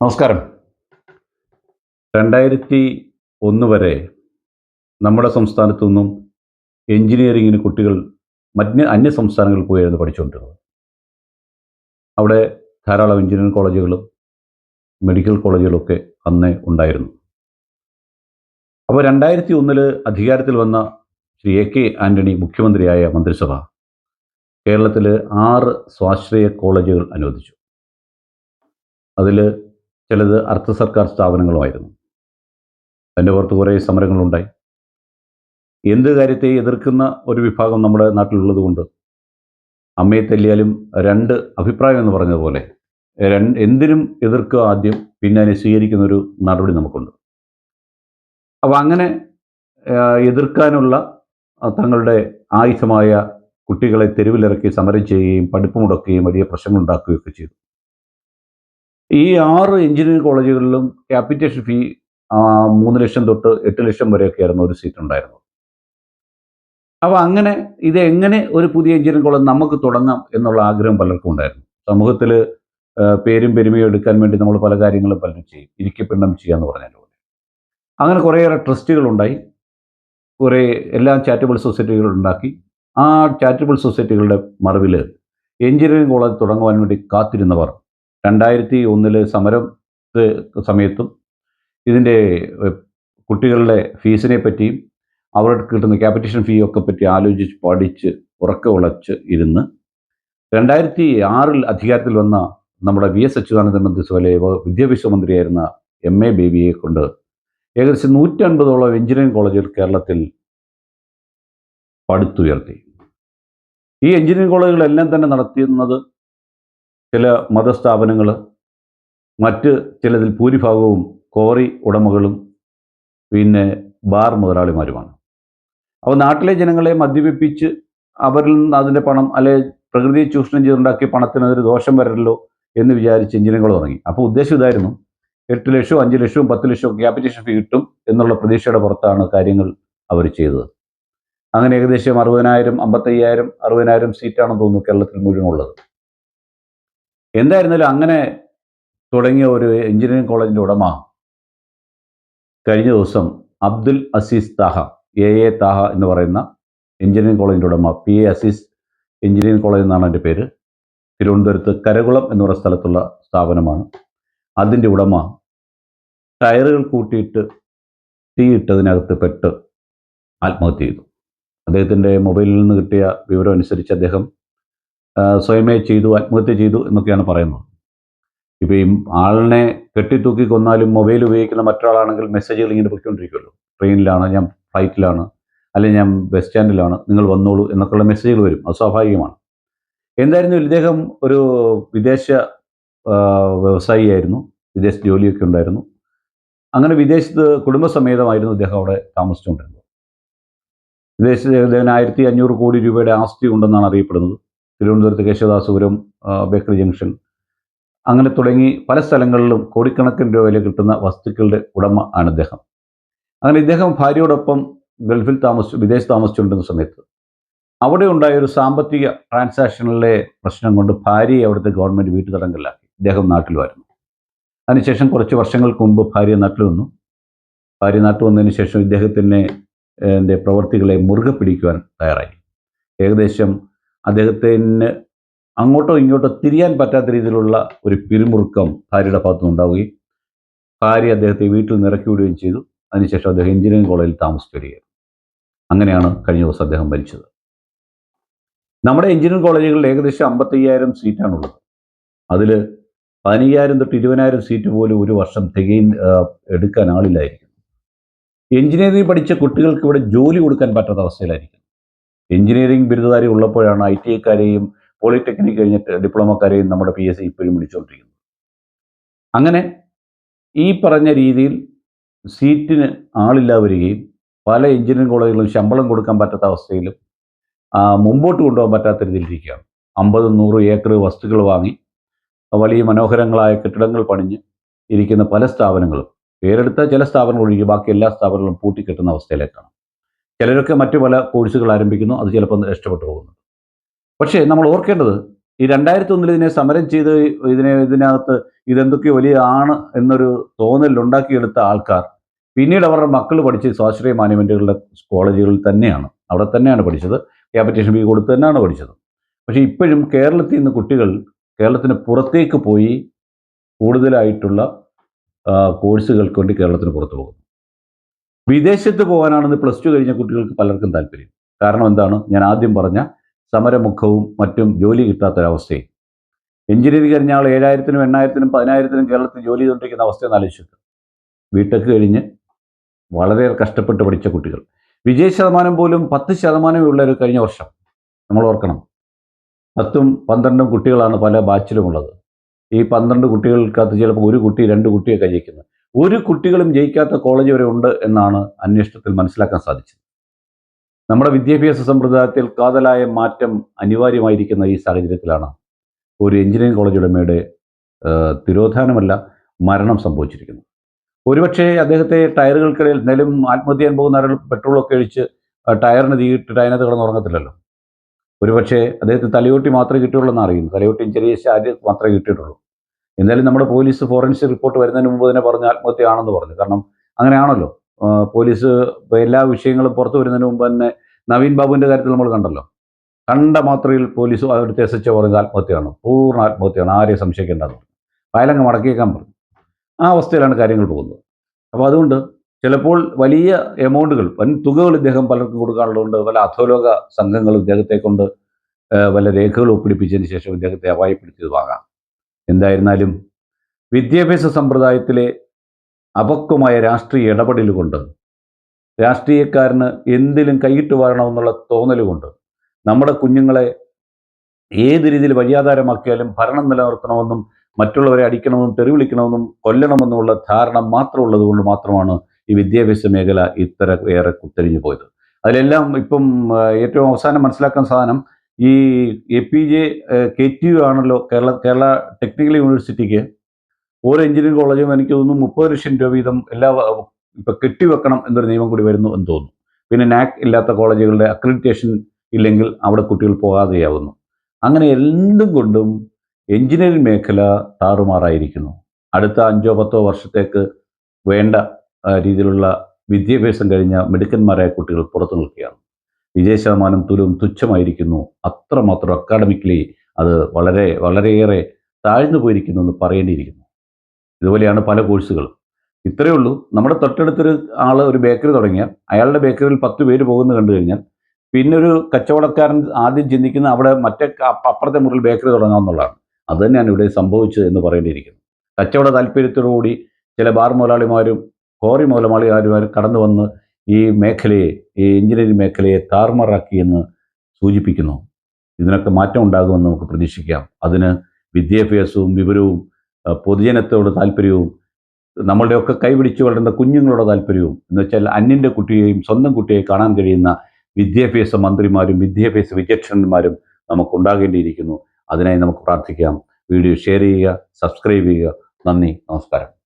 നമസ്കാരം. രണ്ടായിരത്തി ഒന്ന് വരെ നമ്മുടെ സംസ്ഥാനത്തു നിന്നും എഞ്ചിനീയറിങ്ങിന് കുട്ടികൾ മറ്റ് അന്യ സംസ്ഥാനങ്ങളിൽ പോയായിരുന്നു പഠിച്ചുകൊണ്ടിരുന്നത്. അവിടെ ധാരാളം എഞ്ചിനീയറിംഗ് കോളേജുകളും മെഡിക്കൽ കോളേജുകളൊക്കെ അന്നേ ഉണ്ടായിരുന്നു. അപ്പോൾ രണ്ടായിരത്തി ഒന്നിൽ അധികാരത്തിൽ വന്ന ശ്രീ എ കെ ആന്റണി മുഖ്യമന്ത്രിയായ മന്ത്രിസഭ കേരളത്തിൽ ആറ് സ്വാശ്രയ കോളേജുകൾ അനുവദിച്ചു. അതിൽ ചിലത് അർദ്ധ സർക്കാർ സ്ഥാപനങ്ങളുമായിരുന്നു. അതിന്റെ പുറത്ത് കുറേ സമരങ്ങളുണ്ടായി. എന്ത് കാര്യത്തെ എതിർക്കുന്ന ഒരു വിഭാഗം നമ്മുടെ നാട്ടിലുള്ളത് കൊണ്ട് അമ്മയെ തല്ലിയാലും രണ്ട് അഭിപ്രായം എന്ന് പറഞ്ഞതുപോലെ രണ്ട് എന്തിനും എതിർക്കുക ആദ്യം പിന്നെ അതിനെ സ്വീകരിക്കുന്ന ഒരു നടപടി നമുക്കുണ്ട്. അപ്പോൾ അങ്ങനെ എതിർക്കാനുള്ള തങ്ങളുടെ ആയുധമായ കുട്ടികളെ തെരുവിലിറക്കി സമരം ചെയ്യുകയും പഠിപ്പ് മുടക്കുകയും വലിയ പ്രശ്നങ്ങൾ ഉണ്ടാക്കുകയൊക്കെ ചെയ്തു. ഈ ആറ് എഞ്ചിനീയറിംഗ് കോളേജുകളിലും ക്യാപിറ്റേഷൻ ഫീ മൂന്ന് ലക്ഷം തൊട്ട് എട്ട് ലക്ഷം വരെയൊക്കെ ആയിരുന്നു ഒരു സീറ്റ് ഉണ്ടായിരുന്നത്. അപ്പോൾ അങ്ങനെ ഇത് എങ്ങനെ ഒരു പുതിയ എഞ്ചിനീയറിംഗ് കോളേജ് നമുക്ക് തുടങ്ങാം എന്നുള്ള ആഗ്രഹം പലർക്കും ഉണ്ടായിരുന്നു. സമൂഹത്തിൽ പേരും പെരുമയും എടുക്കാൻ വേണ്ടി നമ്മൾ പല കാര്യങ്ങളും പലരും ചെയ്യും. ഇരിക്കപ്പെണ്ണം ചെയ്യാന്ന് പറഞ്ഞാൽ പോലെ. അങ്ങനെ കുറേയേറെ ട്രസ്റ്റുകളുണ്ടായി കുറേ എല്ലാ ചാരിറ്റബിൾ സൊസൈറ്റികൾ ഉണ്ടാക്കി. ആ ചാരിറ്റബിൾ സൊസൈറ്റികളുടെ മറവിൽ എഞ്ചിനീയറിംഗ് കോളേജ് തുടങ്ങുവാൻ വേണ്ടി കാത്തിരുന്നവർ രണ്ടായിരത്തി ഒന്നിൽ സമരം സമയത്തും ഇതിന്റെ കുട്ടികളുടെ ഫീസിനെ പറ്റിയും അവർക്ക് കിട്ടുന്ന ക്യാപിറ്റേഷൻ ഫീ ഒക്കെ പറ്റി ആലോചിച്ച് പഠിച്ച് ഉറക്കെ ഉളച്ച് ഇരുന്ന് രണ്ടായിരത്തി ആറിൽ അധികാരത്തിൽ വന്ന നമ്മുടെ വി എസ് അച്യുതാനന്ദൻ മന്ത്രിസഭയിലെ വിദ്യാഭ്യാസ മന്ത്രിയായിരുന്ന എം എ ബേബിയെ കൊണ്ട് ഏകദേശം നൂറ്റൻപതോളം എഞ്ചിനീയറിംഗ് കോളേജുകൾ കേരളത്തിൽ പടുത്തുയർത്തി ഈ എഞ്ചിനീയറിംഗ് കോളേജുകളെല്ലാം തന്നെ നടത്തുന്നത് ചില മതസ്ഥാപനങ്ങൾ മറ്റ് ചിലതിൽ ഭൂരിഭാഗവും കോറി ഉടമകളും പിന്നെ ബാർ മുതലാളിമാരുമാണ്. അപ്പോൾ നാട്ടിലെ ജനങ്ങളെ മദ്യപിപ്പിച്ച് അവരിൽ നിന്ന് അതിന്റെ പണം അല്ലെ പ്രകൃതിയെ ചൂഷണം ചെയ്തുണ്ടാക്കിയ പണത്തിന് അതൊരു ദോഷം വരല്ലോ എന്ന് വിചാരിച്ച് എഞ്ചിനുകൾ തുടങ്ങി. അപ്പോൾ ഉദ്ദേശം ഇതായിരുന്നു എട്ട് ലക്ഷവും അഞ്ച് ലക്ഷവും പത്ത് ലക്ഷവും ക്യാപിറ്റേഷൻ ഫീ കിട്ടും എന്നുള്ള പ്രതീക്ഷയുടെ പുറത്താണ് കാര്യങ്ങൾ അവർ ചെയ്തത്. അങ്ങനെ ഏകദേശം അറുപതിനായിരം അമ്പത്തയ്യായിരം അറുപതിനായിരം സീറ്റാണെന്ന് തോന്നുന്നു കേരളത്തിൽ മുഴുവൻ ഉള്ളത്. എന്തായിരുന്നാലും അങ്ങനെ തുടങ്ങിയ ഒരു എഞ്ചിനീയറിംഗ് കോളേജിന്റെ ഉടമ കഴിഞ്ഞ ദിവസം അബ്ദുൽ അസീസ് താഹ എ എ താഹ എന്ന് പറയുന്ന എഞ്ചിനീയറിംഗ് കോളേജിന്റെ ഉടമ P A Aziz engineering college എന്നാണ് എന്റെ പേര്. തിരുവനന്തപുരത്ത് കരകുളം എന്ന് പറയുന്ന സ്ഥലത്തുള്ള സ്ഥാപനമാണ്. അതിന്റെ ഉടമ ടയറുകൾ കൂട്ടിയിട്ട് തീയിട്ടതിനകത്ത് പെട്ട് ആത്മഹത്യ ചെയ്തു. അദ്ദേഹത്തിന്റെ മൊബൈലിൽ നിന്ന് കിട്ടിയ വിവരം അനുസരിച്ച് അദ്ദേഹം സ്വയമേ ചെയ്തു ആത്മഹത്യ ചെയ്തു എന്നൊക്കെയാണ് പറയുന്നത്. ഇപ്പോൾ ഈ ആളിനെ കെട്ടിത്തൂക്കി കൊന്നാലും മൊബൈൽ ഉപയോഗിക്കുന്ന മറ്റൊരാളാണെങ്കിൽ മെസ്സേജുകൾ ഇങ്ങനെ പൊയ്ക്കൊണ്ടിരിക്കുമല്ലോ. ട്രെയിനിലാണ് ഞാൻ ഫ്ലൈറ്റിലാണ് അല്ലെങ്കിൽ ഞാൻ ബസ് സ്റ്റാൻഡിലാണ് നിങ്ങൾ വന്നോളൂ എന്നൊക്കെയുള്ള മെസ്സേജുകൾ വരും. അത് സ്വാഭാവികമാണ്. എന്തായിരുന്നു ഇദ്ദേഹം ഒരു വിദേശ വ്യവസായിയായിരുന്നു. വിദേശ ജോലിയൊക്കെ ഉണ്ടായിരുന്നു. അങ്ങനെ വിദേശത്ത് കുടുംബസമേതമായിരുന്നു ഇദ്ദേഹം അവിടെ താമസിച്ചുകൊണ്ടിരുന്നത്. വിദേശത്ത് ഇദ്ദേഹം ആയിരത്തി അഞ്ഞൂറ് കോടി രൂപയുടെ ആസ്തി ഉണ്ടെന്നാണ് അറിയപ്പെടുന്നത്. തിരുവനന്തപുരത്ത് കേശവദാസപുരം ബേക്കറി ജംഗ്ഷൻ. അങ്ങനെ തുടങ്ങി പല സ്ഥലങ്ങളിലും കോടിക്കണക്കിന് രൂപ വില കിട്ടുന്ന വസ്തുക്കളുടെ ഉടമ ആണ് ഇദ്ദേഹം. അങ്ങനെ ഇദ്ദേഹം ഭാര്യയോടൊപ്പം ഗൾഫിൽ താമസിച്ചു വിദേശത്ത് താമസിച്ചുകൊണ്ടിരുന്ന സമയത്ത് അവിടെ ഉണ്ടായ ഒരു സാമ്പത്തിക ട്രാൻസാക്ഷനിലെ പ്രശ്നം കൊണ്ട് ഭാര്യയെ അവിടുത്തെ ഗവൺമെന്റ് വീട്ടു തടങ്കലാക്കി ഇദ്ദേഹം നാട്ടിലുമായിരുന്നു അതിനുശേഷം കുറച്ച് വർഷങ്ങൾക്ക് മുമ്പ് ഭാര്യ നാട്ടിൽ വന്നു. ഭാര്യ നാട്ടിൽ വന്നതിന് ശേഷം ഇദ്ദേഹത്തിന്റെ എന്റെ പ്രവർത്തികളെ മുറുകെ പിടിക്കുവാൻ തയ്യാറായി. ഏകദേശം അദ്ദേഹത്തിന് അങ്ങോട്ടോ ഇങ്ങോട്ടോ തിരിയാൻ പറ്റാത്ത രീതിയിലുള്ള ഒരു പിരിമുറുക്കം ഭാര്യയുടെ ഭാഗത്തു നിന്നുണ്ടാവുകയും ഭാര്യ അദ്ദേഹത്തെ വീട്ടിൽ നിറക്കി വിടുകയും ചെയ്തു. അതിനുശേഷം അദ്ദേഹം എഞ്ചിനീയറിംഗ് കോളേജിൽ താമസിച്ചു വരികയായിരുന്നു അങ്ങനെയാണ് കഴിഞ്ഞ ദിവസം അദ്ദേഹം മരിച്ചത്. നമ്മുടെ എഞ്ചിനീയറിംഗ് കോളേജുകളിൽ ഏകദേശം അമ്പത്തയ്യായിരം സീറ്റാണുള്ളത്. അതിൽ പതിനയ്യായിരം തൊട്ട് ഇരുപതിനായിരം സീറ്റ് പോലും ഒരു വർഷം തികയും എടുക്കാൻ ആളില്ലായിരിക്കും എഞ്ചിനീയറിംഗ് പഠിച്ച കുട്ടികൾക്ക് ഇവിടെ ജോലി കൊടുക്കാൻ പറ്റാത്ത അവസ്ഥയിലായിരിക്കും എഞ്ചിനീയറിംഗ് ബിരുദധാരി ഉള്ളപ്പോഴാണ് ഐ ടി ഐക്കാരെയും പോളിടെക്നിക് കഴിഞ്ഞിട്ട് ഡിപ്ലോമക്കാരെയും നമ്മുടെ പി എസ് സി ഇപ്പോഴും വിളിച്ചുകൊണ്ടിരിക്കുന്നത്. അങ്ങനെ ഈ പറഞ്ഞ രീതിയിൽ സീറ്റിന് ആളില്ലാ വരികയും പല എഞ്ചിനീയറിംഗ് കോളേജുകളും ശമ്പളം കൊടുക്കാൻ പറ്റാത്ത അവസ്ഥയിലും മുമ്പോട്ട് കൊണ്ടുപോകാൻ പറ്റാത്ത രീതിയിലിരിക്കുകയാണ് അമ്പതും നൂറും ഏക്കർ വസ്തുക്കൾ വാങ്ങി വലിയ മനോഹരങ്ങളായ കെട്ടിടങ്ങൾ പണിഞ്ഞ് ഇരിക്കുന്ന പല സ്ഥാപനങ്ങളും. പേരെടുത്ത ചില സ്ഥാപനങ്ങൾ ഒഴികെ ബാക്കി എല്ലാ സ്ഥാപനങ്ങളും പൂട്ടിക്കെട്ടുന്ന അവസ്ഥയിലേക്കാണ്. ചിലരൊക്കെ മറ്റു പല കോഴ്സുകൾ ആരംഭിക്കുന്നു അത് ചിലപ്പോൾ നഷ്ടപ്പെട്ടു പോകുന്നു. പക്ഷേ നമ്മൾ ഓർക്കേണ്ടത് ഈ രണ്ടായിരത്തി ഒന്നിൽ ഇതിനെ സമരം ചെയ്ത് ഇതിനെ ഇതിനകത്ത് ഇതെന്തൊക്കെ വലിയ ആണ് എന്നൊരു തോന്നൽ ഉണ്ടാക്കിയെടുത്ത ആൾക്കാർ പിന്നീട് അവരുടെ മക്കൾ പഠിച്ച് സ്വാശ്രയ മാനേജ്മെന്റുകളുടെ കോളേജുകളിൽ തന്നെയാണ്. അവിടെ തന്നെയാണ് പഠിച്ചത്. ക്യാപിറ്റേഷൻ ഫീ കൊടുത്ത് തന്നെയാണ് പഠിച്ചത്. പക്ഷേ ഇപ്പോഴും കേരളത്തിൽ നിന്ന് കുട്ടികൾ കേരളത്തിന് പുറത്തേക്ക് പോയി കൂടുതലായിട്ടുള്ള കോഴ്സുകൾക്ക് വേണ്ടി കേരളത്തിന് പുറത്തു പോകുന്നു. വിദേശത്ത് പോകാനാണെന്ന് പ്ലസ് ടു കഴിഞ്ഞ കുട്ടികൾക്ക് പലർക്കും താല്പര്യം. കാരണം എന്താണ്? ഞാൻ ആദ്യം പറഞ്ഞ സമരമുഖവും മറ്റും ജോലി കിട്ടാത്തൊരവസ്ഥയും എഞ്ചിനീയറിംഗ് കഴിഞ്ഞ ആൾ ഏഴായിരത്തിനും എണ്ണായിരത്തിനും പതിനായിരത്തിനും കേരളത്തിൽ ജോലി ചെയ്തുകൊണ്ടിരിക്കുന്ന അവസ്ഥ ആലോചിച്ചു ബിടെക് കഴിഞ്ഞ് വളരെ കഷ്ടപ്പെട്ട് പഠിച്ച കുട്ടികൾ. വിജയ ശതമാനം പോലും പത്ത് ശതമാനമേ ഉള്ളൊരു കഴിഞ്ഞ വർഷം. നമ്മൾ ഓർക്കണം. പത്തും പന്ത്രണ്ടും കുട്ടികളാണ് പല ബാച്ചിലുമുള്ളത് ഈ പന്ത്രണ്ട് കുട്ടികൾക്കകത്ത് ചിലപ്പോൾ ഒരു കുട്ടി രണ്ട് കുട്ടിയൊക്കെ ജയിക്കുന്നത്. ഒരു കുട്ടികളും ജയിക്കാത്ത കോളേജ് വരെ ഉണ്ട് എന്നാണ് അന്വേഷണത്തിൽ മനസ്സിലാക്കാൻ സാധിച്ചത്. നമ്മുടെ വിദ്യാഭ്യാസ സമ്പ്രദായത്തിൽ കാതലായ മാറ്റം അനിവാര്യമായിരിക്കുന്ന ഈ സാഹചര്യത്തിലാണ് ഒരു എഞ്ചിനീയറിംഗ് കോളേജ് ഉടമയുടെ തിരോധാനമല്ല മരണം സംഭവിച്ചിരിക്കുന്നത്. ഒരുപക്ഷെ അദ്ദേഹത്തെ ടയറുകൾക്കിടയിൽ നിലം ആത്മഹത്യ ചെയ്യാൻ പോകുന്ന ആരും പെട്രോളൊക്കെ ഒഴിച്ച് ടയറിന് തീയിട്ടിട്ട് അതിനകത്ത് കിടന്നുറങ്ങത്തില്ലല്ലോ ഒരുപക്ഷെ അദ്ദേഹത്തിന് തലയോട്ടി മാത്രമേ കിട്ടിയുള്ളൂ എന്നറിയുന്നു തലയോട്ടിയും ചെറിയ ശാരീരം മാത്രമേ കിട്ടിയിട്ടുള്ളൂ. എന്തായാലും നമ്മുടെ പോലീസ് ഫോറൻസിക് റിപ്പോർട്ട് വരുന്നതിന് മുമ്പ് തന്നെ പറഞ്ഞ ആത്മഹത്യയാണെന്ന് പറഞ്ഞു. കാരണം അങ്ങനെയാണല്ലോ. പോലീസ് എല്ലാ വിഷയങ്ങളും പുറത്തു വരുന്നതിന് മുമ്പ് തന്നെ നവീൻ ബാബുവിന്റെ കാര്യത്തിൽ നമ്മൾ കണ്ടല്ലോ. കണ്ട മാത്രയിൽ പോലീസ് അവിടുത്തെ എസ് എച്ച് പറഞ്ഞത് ആത്മഹത്യയാണ്. പൂർണ ആത്മഹത്യയാണ്. ആരെയും സംശയിക്കേണ്ടത്. ഫയലങ്ങ് മടക്കിയേക്കാൻ പറഞ്ഞു. ആ അവസ്ഥയിലാണ് കാര്യങ്ങൾ പോകുന്നത്. അപ്പോൾ അതുകൊണ്ട് ചിലപ്പോൾ വലിയ എമൗണ്ടുകൾ വൻ തുകകൾ ഇദ്ദേഹം പലർക്കും കൊടുക്കാനുള്ളതുകൊണ്ട് പല അധോലോക സംഘങ്ങൾ ഇദ്ദേഹത്തെ കൊണ്ട് വല്ല രേഖകൾ ഒപ്പിടിപ്പിച്ചതിന് ശേഷം ഇദ്ദേഹത്തെ അപായപ്പെടുത്തിയതുമാകാം. എന്തായിരുന്നാലും വിദ്യാഭ്യാസ സമ്പ്രദായത്തിലെ അപക്വമായ രാഷ്ട്രീയ ഇടപെടൽ കൊണ്ട് രാഷ്ട്രീയക്കാരന് എന്തിലും കൈയിട്ട് വരണമെന്നുള്ള തോന്നൽ കൊണ്ട് നമ്മുടെ കുഞ്ഞുങ്ങളെ ഏത് രീതിയിൽ വഴിയാധാരമാക്കിയാലും ഭരണം നിലനിർത്തണമെന്നും മറ്റുള്ളവരെ അടിക്കണമെന്നും തെറിവിളിക്കണമെന്നും കൊല്ലണമെന്നുമുള്ള ധാരണ മാത്രമുള്ളത് കൊണ്ട് മാത്രമാണ് ഈ വിദ്യാഭ്യാസ മേഖല ഇത്ര ഏറെ കുത്തരിഞ്ഞു പോയത്. അതിലെല്ലാം ഇപ്പം ഏറ്റവും അവസാനം മനസ്സിലാക്കാൻ സാധനം ഈ A P J K T U ആണല്ലോ കേരള കേരള ടെക്നിക്കൽ യൂണിവേഴ്സിറ്റിക്ക് ഓരോ എഞ്ചിനീയറിംഗ് കോളേജും എനിക്ക് തോന്നുന്നു മുപ്പത് ലക്ഷം രൂപ വീതം എല്ലാ ഇപ്പം കെട്ടിവെക്കണം എന്നൊരു നിയമം കൂടി വരുന്നു എന്ന് തോന്നുന്നു. പിന്നെ നാക് ഇല്ലാത്ത കോളേജുകളുടെ അക്രഡിറ്റേഷൻ ഇല്ലെങ്കിൽ അവിടെ കുട്ടികൾ പോകാതെയാവുന്നു. അങ്ങനെ എന്തും കൊണ്ടും എഞ്ചിനീയറിംഗ് മേഖല താറുമാറായിരിക്കുന്നു. അടുത്ത അഞ്ചോ പത്തോ വർഷത്തേക്ക് വേണ്ട രീതിയിലുള്ള വിദ്യാഭ്യാസം കഴിഞ്ഞ മിടുക്കന്മാരായ കുട്ടികൾ പുറത്തു നിൽക്കുകയാണ്. വിജയ ശതമാനം തുലും തുച്ഛമായിരിക്കുന്നു. അത്രമാത്രം അക്കാഡമിക്കലി അത് വളരെ വളരെയേറെ താഴ്ന്നു പോയിരിക്കുന്നു എന്ന് പറയേണ്ടിയിരിക്കുന്നു. ഇതുപോലെയാണ് പല കോഴ്സുകളും. ഇത്രയേ ഉള്ളൂ. നമ്മുടെ തൊട്ടടുത്തൊരു ആൾ ഒരു ബേക്കറി തുടങ്ങിയാൽ അയാളുടെ ബേക്കറിയിൽ പത്ത് പേര് പോകുന്നത് കണ്ടു കഴിഞ്ഞാൽ പിന്നെ ഒരു കച്ചവടക്കാരൻ ആദ്യം ചിന്തിക്കുന്ന അവിടെ മറ്റേ അപ്പുറത്തെ മുറിയിൽ ബേക്കറി തുടങ്ങാമെന്നുള്ളതാണ് അത് തന്നെയാണ് ഇവിടെ സംഭവിച്ചത് എന്ന് പറയേണ്ടിയിരിക്കുന്നു. കച്ചവട താല്പര്യത്തോടുകൂടി ചില ബാർ മുതലാളിമാരും കോറി മുതലാളിമാരും കടന്നു വന്ന് ഈ മേഖലയെ ഈ എഞ്ചിനീയറിംഗ് മേഖലയെ താറുമാറാക്കിയെന്ന് സൂചിപ്പിക്കുന്നു. ഇതിനൊക്കെ മാറ്റം ഉണ്ടാകുമെന്ന് നമുക്ക് പ്രതീക്ഷിക്കാം. അതിന് വിദ്യാഭ്യാസവും വിവരവും പൊതുജനത്തോട് താല്പര്യവും നമ്മളുടെയൊക്കെ കൈപിടിച്ച് വളരുന്ന കുഞ്ഞുങ്ങളുടെ താല്പര്യവും എന്ന് വെച്ചാൽ അന്യന്റെ കുട്ടിയെയും സ്വന്തം കുട്ടിയെ കാണാൻ കഴിയുന്ന വിദ്യാഭ്യാസ മന്ത്രിമാരും വിദ്യാഭ്യാസ വിചക്ഷണന്മാരും നമുക്കുണ്ടാകേണ്ടിയിരിക്കുന്നു അതിനായി നമുക്ക് പ്രാർത്ഥിക്കാം. വീഡിയോ ഷെയർ ചെയ്യുക സബ്സ്ക്രൈബ് ചെയ്യുക. നന്ദി. നമസ്കാരം.